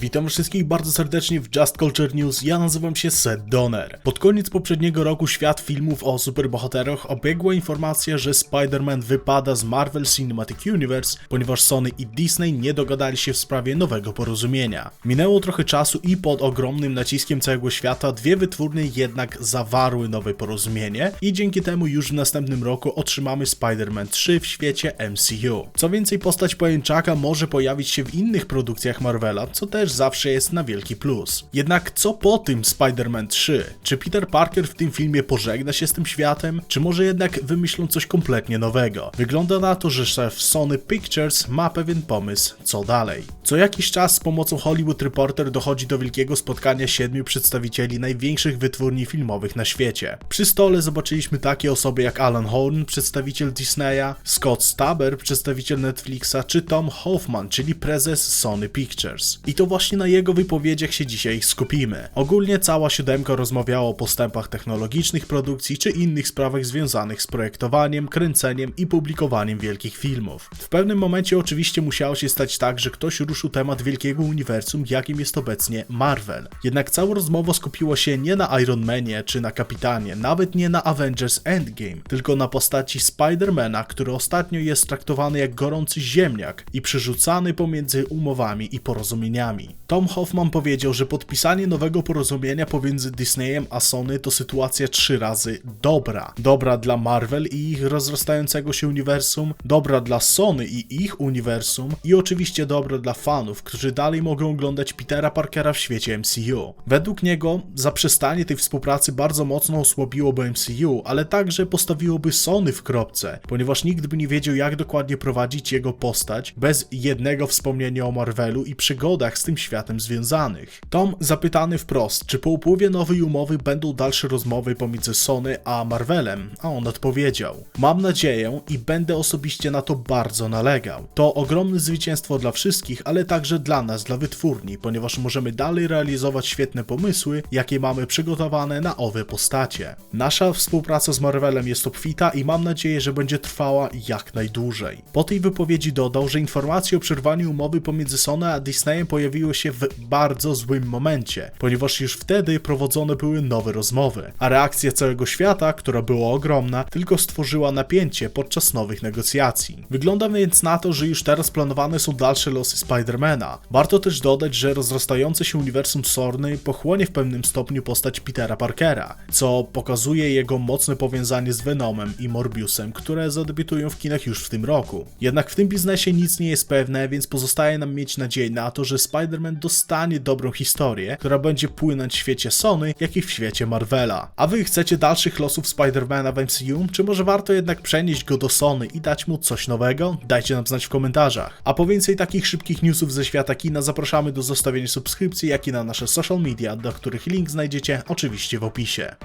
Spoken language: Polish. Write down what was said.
Witam wszystkich bardzo serdecznie w Just Culture News. Ja nazywam się Seth Donner. Pod koniec poprzedniego roku świat filmów o superbohaterach obiegła informacja, że Spider-Man wypada z Marvel Cinematic Universe, ponieważ Sony i Disney nie dogadali się w sprawie nowego porozumienia. Minęło trochę czasu i pod ogromnym naciskiem całego świata dwie wytwórnie jednak zawarły nowe porozumienie i dzięki temu już w następnym roku otrzymamy Spider-Man 3 w świecie MCU. Co więcej, postać pojęczaka może pojawić się w innych produkcjach Marvela, co też zawsze jest na wielki plus. Jednak co po tym Spider-Man 3? Czy Peter Parker w tym filmie pożegna się z tym światem, czy może jednak wymyślą coś kompletnie nowego? Wygląda na to, że szef Sony Pictures ma pewien pomysł, co dalej. Co jakiś czas z pomocą Hollywood Reporter dochodzi do wielkiego spotkania siedmiu przedstawicieli największych wytwórni filmowych na świecie. Przy stole zobaczyliśmy takie osoby jak Alan Horn, przedstawiciel Disneya, Scott Staber, przedstawiciel Netflixa, czy Tom Hoffman, czyli prezes Sony Pictures. I to właśnie na jego wypowiedziach się dzisiaj skupimy. Ogólnie cała siódemka rozmawiała o postępach technologicznych produkcji czy innych sprawach związanych z projektowaniem, kręceniem i publikowaniem wielkich filmów. W pewnym momencie oczywiście musiało się stać tak, że ktoś ruszył temat wielkiego uniwersum, jakim jest obecnie Marvel. Jednak cała rozmowa skupiła się nie na Iron Manie czy na Kapitanie, nawet nie na Avengers Endgame, tylko na postaci Spidermana, który ostatnio jest traktowany jak gorący ziemniak i przerzucany pomiędzy umowami i porozumieniami. Tom Hoffman powiedział, że podpisanie nowego porozumienia pomiędzy Disneyem a Sony to sytuacja trzy razy dobra. Dobra dla Marvel i ich rozrastającego się uniwersum, dobra dla Sony i ich uniwersum i oczywiście dobra dla fanów, którzy dalej mogą oglądać Petera Parkera w świecie MCU. Według niego zaprzestanie tej współpracy bardzo mocno osłabiłoby MCU, ale także postawiłoby Sony w kropce, ponieważ nikt by nie wiedział jak dokładnie prowadzić jego postać bez jednego wspomnienia o Marvelu i przygodach z tym światem związanych. Tom zapytany wprost, czy po upływie nowej umowy będą dalsze rozmowy pomiędzy Sony a Marvelem, a on odpowiedział: Mam nadzieję i będę osobiście na to bardzo nalegał. To ogromne zwycięstwo dla wszystkich, ale także dla nas, dla wytwórni, ponieważ możemy dalej realizować świetne pomysły, jakie mamy przygotowane na owe postacie. Nasza współpraca z Marvelem jest obfita i mam nadzieję, że będzie trwała jak najdłużej. Po tej wypowiedzi dodał, że informacje o przerwaniu umowy pomiędzy Sony a Disneyem pojawiły się w bardzo złym momencie, ponieważ już wtedy prowadzone były nowe rozmowy, a reakcja całego świata, która była ogromna, tylko stworzyła napięcie podczas nowych negocjacji. Wygląda więc na to, że już teraz planowane są dalsze losy Spidermana. Warto też dodać, że rozrastające się uniwersum Sorny pochłonie w pewnym stopniu postać Petera Parkera, co pokazuje jego mocne powiązanie z Venomem i Morbiusem, które zadebiutują w kinach już w tym roku. Jednak w tym biznesie nic nie jest pewne, więc pozostaje nam mieć nadzieję na to, że Spider-Man dostanie dobrą historię, która będzie płynąć w świecie Sony, jak i w świecie Marvela. A wy chcecie dalszych losów Spider-Mana w MCU? Czy może warto jednak przenieść go do Sony i dać mu coś nowego? Dajcie nam znać w komentarzach. A po więcej takich szybkich newsów ze świata kina zapraszamy do zostawienia subskrypcji, jak i na nasze social media, do których link znajdziecie oczywiście w opisie.